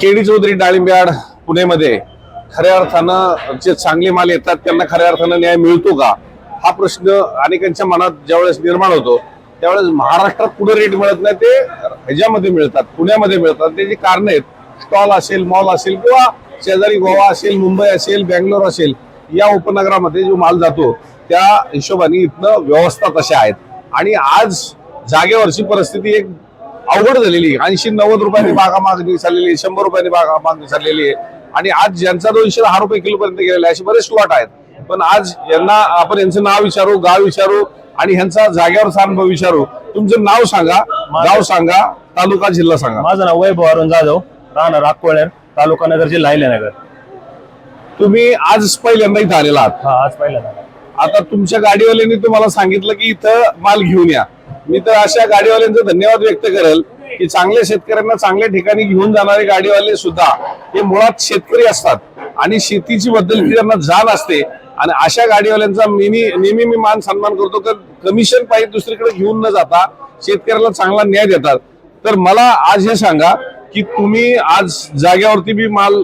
KD Chaudhari डाळिंब्याड पुणेमध्ये खऱ्या अर्थानं जे चांगले माल येतात त्यांना खऱ्या अर्थानं न्याय मिळतो का? हा प्रश्न अनेकांच्या मनात ज्यावेळेस निर्माण होतो त्यावेळेस महाराष्ट्रात कुठे रेट मिळत नाही ते ह्याच्यामध्ये मिळतात पुण्यामध्ये मिळतात. त्याची कारण आहेत स्टॉल असेल मॉल असेल किंवा शेजारी गोवा असेल मुंबई असेल बँगलोर असेल या उपनगरामध्ये जो माल जातो त्या हिशोबाने इथनं व्यवस्था तशा आहेत. आणि आज जागेवरची परिस्थिती एक अवघड झालेली आहे. ऐंशी नव्वद रुपयांनी बागा मागणी चाललेली आहे शंभर रुपयांनी बागा मागणी चाललेली आहे. आणि आज ज्यांचा दोनशे दहा रुपये किलो पर्यंत गेलेला आहे असे बरेच स्लॉट आहेत. पण आज यांना आपण यांचं नाव विचारू गाव विचारू आणि ह्यांचा जागेवरचा अनुभव विचारू. तुमचं नाव सांगा गाव सांगा तालुका जिल्हा सांगा. माझं नाव वैभव अरुण जाधव राहणार अकोळेर तालुका नगर जिल्हा अहिल्यानगर. तुम्ही आज पहिल्यांदा इथं आलेला आहात. हा आज पहिल्यांदा. आता तुमच्या गाडीवाल्यांनी तुम्हाला सांगितलं की इथं माल घेऊन या. मी तर अशा गाडीवाल्यांचा धन्यवाद व्यक्त करेल की चांगल्या शेतकऱ्यांना चांगल्या ठिकाणी घेऊन जाणारे गाडीवाले सुद्धा हे मुळात शेतकरी असतात आणि शेतीची बद्दल त्यांना जाण असते. आणि अशा गाडीवाल्यांचा मी नेहमी मी मान सन्मान करतो तर कमिशन पाहिजे दुसरीकडे घेऊन न जाता शेतकऱ्याला चांगला न्याय देतात. तर मला आज हे सांगा की तुम्ही आज जागेवरती बी माल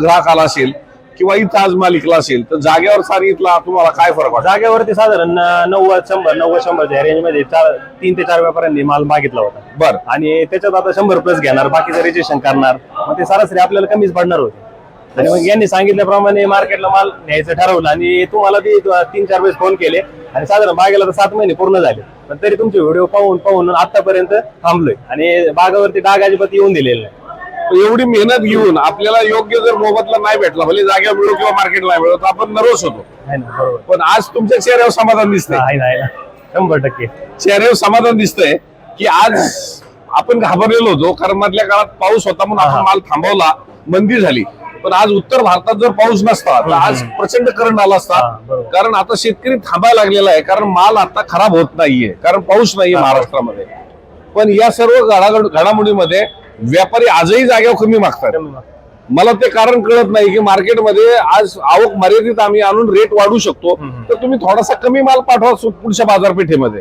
ग्राहक आला असेल किंवा इथं आज माल विकला असेल तर जागेवर सांगितला तुम्हाला काय फरक वाटतो? जागेवरती साधारण नव्वद शंभर नव्वद शंभरच्या रेंजमध्ये चार तीन ते चार व्यापाऱ्यांनी माल मागितला होता. बर. आणि त्याच्यात आता शंभर प्लस घेणार बाकीचं रजिस्ट्रेशन करणार. मग ते सरासरी आपल्याला कमीच पडणार होते. आणि मग यांनी सांगितल्याप्रमाणे मार्केटला माल न्यायचं ठरवलं आणि तुम्हाला बी तीन चार वेळेस फोन केले. आणि साधारण बागेला तर सात महिने पूर्ण झाले. पण तरी तुमचे व्हिडिओ पाहून पाहून आतापर्यंत थांबलोय. आणि बागावरती डाग अजिबात येऊन दिलेले नाही. एवढी मेहनत घेऊन आपल्याला योग्य जर मोबदला नाही भेटला भले जागा मिळो किंवा मार्केट नाही मिळो तर आपण नर्वस होतो. पण आज तुमच्या चेहऱ्यावर समाधान दिसतंय. शंभर टक्के. चेहऱ्यावर समाधान दिसतंय की आज आपण घाबरलेलो होतो कारण मधल्या काळात पाऊस होता म्हणून आपण माल थांबवला मंदी झाली. पण आज उत्तर भारतात जर पाऊस नसता तर आज प्रचंड करंट आला असता. कारण आता शेतकरी थांबायला लागलेला आहे कारण माल आता खराब होत नाहीये कारण पाऊस नाहीये महाराष्ट्रामध्ये. पण या सर्व घडामोडीमध्ये व्यापारी आजही जागेवर कमी मागतात. कमी माल. मला ते कारण कळत नाही की मार्केटमध्ये आज आवक मर्यादित आम्ही आणून रेट वाढू शकतो. तर तुम्ही थोडासा कमी माल पाठवा सु- पुढच्या बाजारपेठेमध्ये.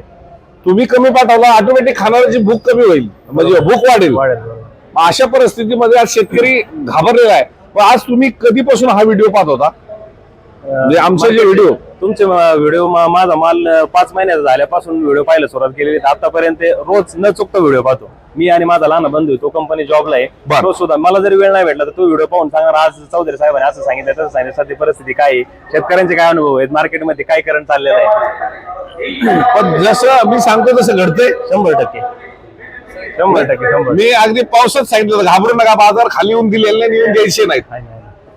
तुम्ही कमी पाठवला ऑटोमॅटिक खाणाऱ्याची भूक कमी होईल. म्हणजे भूक वाढेल. वाढेल अशा परिस्थितीमध्ये आज शेतकरी घाबरलेला आहे. पण आज तुम्ही कधीपासून हा व्हिडिओ पाहत होता? म्हणजे आमचे जे व्हिडिओ तुमचे व्हिडिओ माझा माल पाच महिन्याचा झाल्यापासून व्हिडिओ पाहायला सुरुवात केलेली. आतापर्यंत रोज न चुकता व्हिडिओ पाहतो. मी आणि माझा लहान बंधू तो कंपनी जॉबला आहे. तो सुद्धा मला जरी वेळ नाही भेटला तर तो व्हिडिओ पाहून सांगणार आज चौधरी साहेबांनी असं सांगितलं तसं सांगितलं. सध्या परिस्थिती काय आहे? शेतकऱ्यांचे काय अनुभव आहेत? मार्केटमध्ये काय करंट चाललेलं आहे? पण जसं मी सांगतो तसं घडतंय. शंभर टक्के. शंभर टक्के मी अगदी पावसात सांगितलं घाबरू नका बाजार खाली येऊन दिलेले नाही येऊन द्यायचे नाहीत.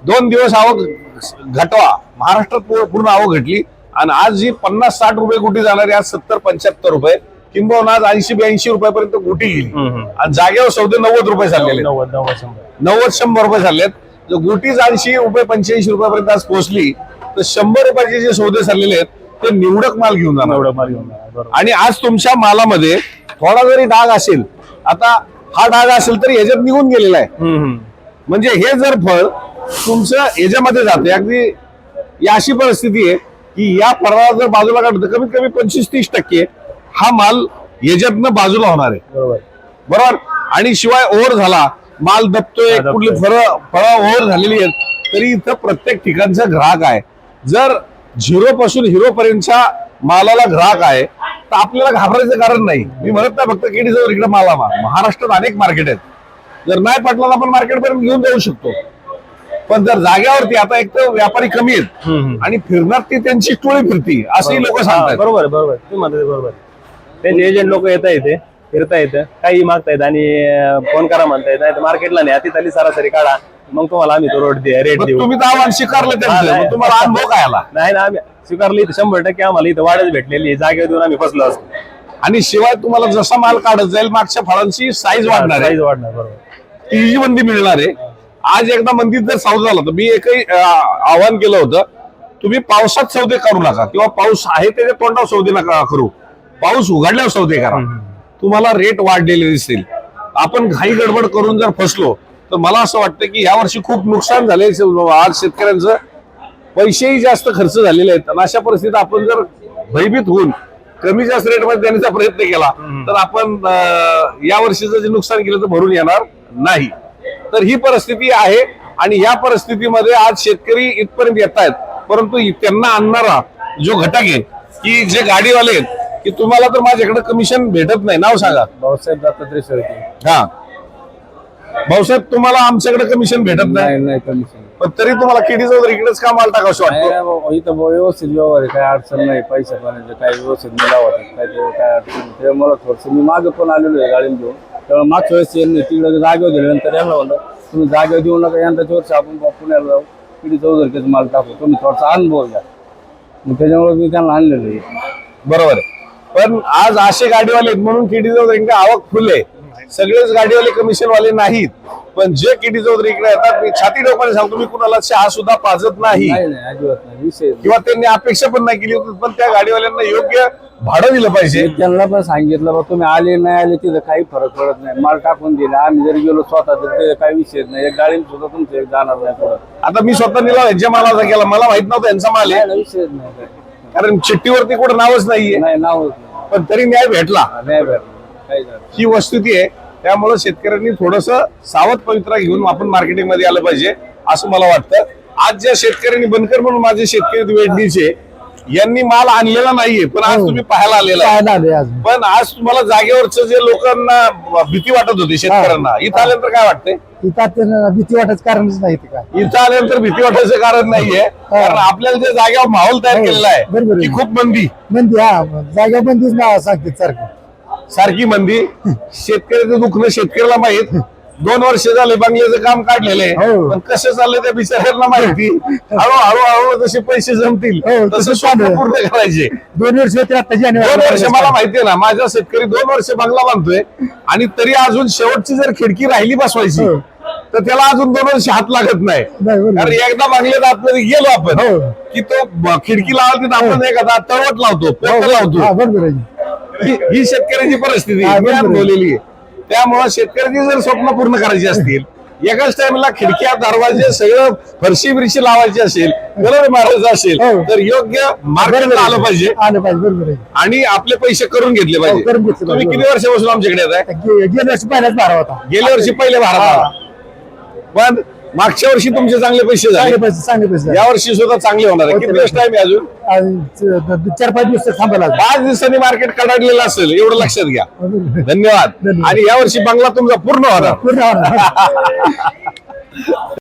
दोन दिवस आवक घटवा. महाराष्ट्रात पूर्ण आवक घटली आणि आज जी पन्नास साठ रुपये गुटी जाणारी आज सत्तर पंच्याहत्तर रुपये. किंबहुना आज ऐंशी ब्याऐंशी रुपयापर्यंत गुटी गेली. आणि जागेवर सौदे नव्वद रुपये आहेत. नव्वद शंभर. रुपये चाललेत जर गुटीच ऐंशी रुपये पंच्याऐंशी रुपयापर्यंत आज पोहोचली तर शंभर रुपयाचे जे सौदे चाललेले आहेत ते निवडक माल घेऊन जाणार. एवढं माल घेऊन आणि आज तुमच्या मालामध्ये थोडा जरी डाग असेल आता हा डाग असेल तरी ह्याच्यात निघून गेलेला आहे. म्हणजे हे जर फळ तुमचं याच्यामध्ये जाते. अगदी ही अशी परिस्थिती आहे की या फळाला जर बाजूला काढलं तर कमीत कमी पंचवीस तीस टक्के हा माल याच्यातनं बाजूला होणार आहे. बरोबर. बरोबर? आणि शिवाय ओव्हर झाला माल दबतोय दबतोय. कुठली फळं फळं ओव्हर झालेली आहेत तरी इथं प्रत्येक ठिकाणचा ग्राहक आहे. जर झिरो पासून हिरो पर्यंतच्या मालाला ग्राहक आहे तर आपल्याला घाबरायचं कारण नाही. मी म्हणत नाही फक्त केडी जवळ इकडे माला महाराष्ट्रात अनेक मार्केट आहेत. जर नाही पटला तर आपण मार्केट पर्यंत घेऊन जाऊ शकतो. पण जर जाग्यावरती आता एक तर व्यापारी कमी आहेत. आणि फिरणार ती त्यांची टोळी फिरती असंही लोक सांगतात बरोबर बरोबर. तुम्ही म्हणता ते बरोबर. त्यांचे एजंट लोक येता येते फिरता येतं काही मागतायत आणि फोन करा म्हणतायत. नाही मार्केटला नाही तिथं आली सरासरी काढा. मग तुम्हाला आम्ही तो रोड रेट देऊ. तुम्ही तर आव्हान स्वीकारलं त्यांचं. तुम्हाला अनुभव काय आला? नाही ना आम्ही स्वीकारली इथं शंभर टक्के आम्हाला इथं वाढच भेटलेली आहे. जागेवर देऊन आम्ही फसलो असतो. आणि शिवाय तुम्हाला जसा माल काढत जाईल मागच्या फळांची साईज वाढणार आहे. Size वाढणार बरोबर. ती जी मंदी मिळणार आहे. आज एकदा मंदीत जर सौदा झाला तर मी एकही आवाहन केलं होतं तुम्ही पावसात सौदे करू नका. किंवा पाऊस आहे त्याच्या तोंडावर सौदे नका करू. पाऊस उघडल्यावर सौदे करा. तुम्हाला रेट वाढलेले दिसतील आपण घाई गडबड करून जर फसलो तर मला असं वाटतं की यावर्षी खूप नुकसान झाले आज शेतकऱ्यांचं पैसेही जास्त खर्च झालेले आहेत. आणि अशा परिस्थितीत आपण जर भयभीत होऊन कमी जास्त रेटमध्ये देण्याचा प्रयत्न केला तर आपण अं, या वर्षीचं जे नुकसान केलं तर भरून येणार नाही. तर ही परिस्थिती आहे आणि या परिस्थितीमध्ये आज शेतकरी इथपर्यंत येत आहेत. परंतु त्यांना आणणारा जो घटक आहे की जे गाडीवाले आहेत की तुम्हाला तर माझ्याकडे कमिशन भेटत नाही. नाव सांगा. भाऊसाहेब दत्तात्रय शेळके. हा. भाऊसाहेब तुम्हाला आमच्याकडे कमिशन भेटत नाही? नाही नाही कमिशन पण तरी तुम्हाला किती जाऊ इकडेच का माल टाकावं नाही वाटतं. ना भाऊ, इथं भाऊ व्यवस्थित व्यवहार आहे काय अडचण नाही पैसे पाण्याचे काही व्यवस्थित मिळावं काय ते काय अडचण नाही. मला थोडस मी मागे पण आलेलो आहे गाडीने घेऊन. त्यामुळे मागच्या वेळेस यांनी तिकडे जागेवर दिल्यानंतर यांना म्हणलं तुम्ही जागेवर देऊ नका यंदाच्या वर्षी आपण पुण्याला जाऊ किती चौधरीचा माल टाकू तुम्ही थोडासा अनुभव घ्या. मग त्याच्यामुळे मी त्यांना आणलेलं आहे. बरोबर आहे. पण आज असे गाडीवाले आहेत म्हणून किडी जाऊ आवक फुले. आहे सगळेच गाडीवाले कमिशनवाले नाहीत. पण जे किडी चौधरी इकडे येतात मी छाती डोक्याने सांगतो मी कुणाला चहा सुद्धा पाजत नाही. नाही नाही अजिबात नाही विषय नाही. किंवा त्यांनी अपेक्षा पण नाही केली होती पण त्या गाडीवाल्यांना योग्य भाडं दिलं पाहिजे. मी त्यांना पण सांगितलं बा तुम्ही आले नाही आले तिथं काही फरक पडत नाही. माल टाकून दिला आम्ही जरी गेलो स्वतः तर काही विषय नाही. एक गाडी सुद्धा तुमचं एक जाणार नाही पुढं आता मी स्वतः निलाव यांच्या मालाचा केला मला माहीत नव्हतं यांचा माल आहे. नाही विषयच नाही. कारण चिठ्ठीवरती कुठं नावच नाहीये. नाही नाव नाही. पण तरी न्याय भेटला. नाही भेटलं. काही झालं ही वस्तुती आहे. त्यामुळे शेतकऱ्यांनी थोडस सावध पवित्रा घेऊन आपण मार्केटिंगमध्ये आलं पाहिजे असं मला वाटतं. आज ज्या शेतकऱ्यांनी बनकर म्हणून माझे शेतकरी वेडणीचे यांनी माल आणलेला नाहीये पण आज तुम्ही पाहायला आलेला पण आज तुम्हाला जागेवरच जे लोकांना भीती वाटत होती शेतकऱ्यांना इथं आल्यानंतर काय वाटतंय? त्यांना भीती वाटायचं कारणच नाही काय. इथं आल्यानंतर भीती वाटायचं कारण नाहीये कारण आपल्याला जे जागेवर माहोल तयार हो, केलेला आहे. ती खूप मंदी. मंदी हा. जागा बंदीच नाव सांगते सारखं. सारखी मंदी. शेतकऱ्याचं दुखणं शेतकऱ्याला माहीत. दोन वर्ष झाले बंगल्याचं काम काढलेलं आहे. हो. पण कसं चाललंय त्या बिचाऱ्यांना माहिती? हळूहळू हळू जसे पैसे जमतील. हो, तसं तसं स्वप्न. पूर्ण करायचे. दोन वर्ष होते आता दोन वर्ष मला माहितीये ना माझा शेतकरी दोन वर्ष बंगला बांधतोय आणि तरी अजून शेवटची जर खिडकी राहिली बसवायची हो. तर त्याला अजून दोन वर्ष हात लागत नाही. नाही, बरोबर. कारण एकदा बंगल्यात आतमध्ये गेलो आपण हो. की तो ब- खिडकी लावली तिथं आपण एखादा तळवट लावतो पोतं लावतो. बरोबर आहे. ही शेतकऱ्याची परिस्थिती. अनुभवलेली आहे. त्यामुळे शेतकऱ्याची जर स्वप्न पूर्ण करायची असतील एकाच टाइमला खिडक्या दरवाजे सगळं फरशी बिरशी लावायची असेल कलर मारायचा असेल हो. तर योग्य मार्केटला आलं पाहिजे. आलं पाहिजे बरोबर आहे. आणि आपले पैसे करून घेतले हो, पाहिजे. करून घेतले तुम्ही. किती वर्षापासून आमच्याकडे येत आहे गेल्या वर्षी पहिल्याच बारा होता. गेल्या वर्षी पहिले भारत आला पण मागच्या वर्षी तुमचे चांगले पैसे चांगले झाले पैसे चांगले पैसे या वर्षी सुद्धा चांगले होणार आहे किती दिवस टाइम आहे अजून आणि चार पाच दिवस थांबायला लागले. पाच दिवसांनी मार्केट कडाडलेलं असेल एवढं लक्षात घ्या. धन्यवाद धन्यवाद. आणि या वर्षी बंगला तुमचा पूर्ण होणार पूर्ण होणार.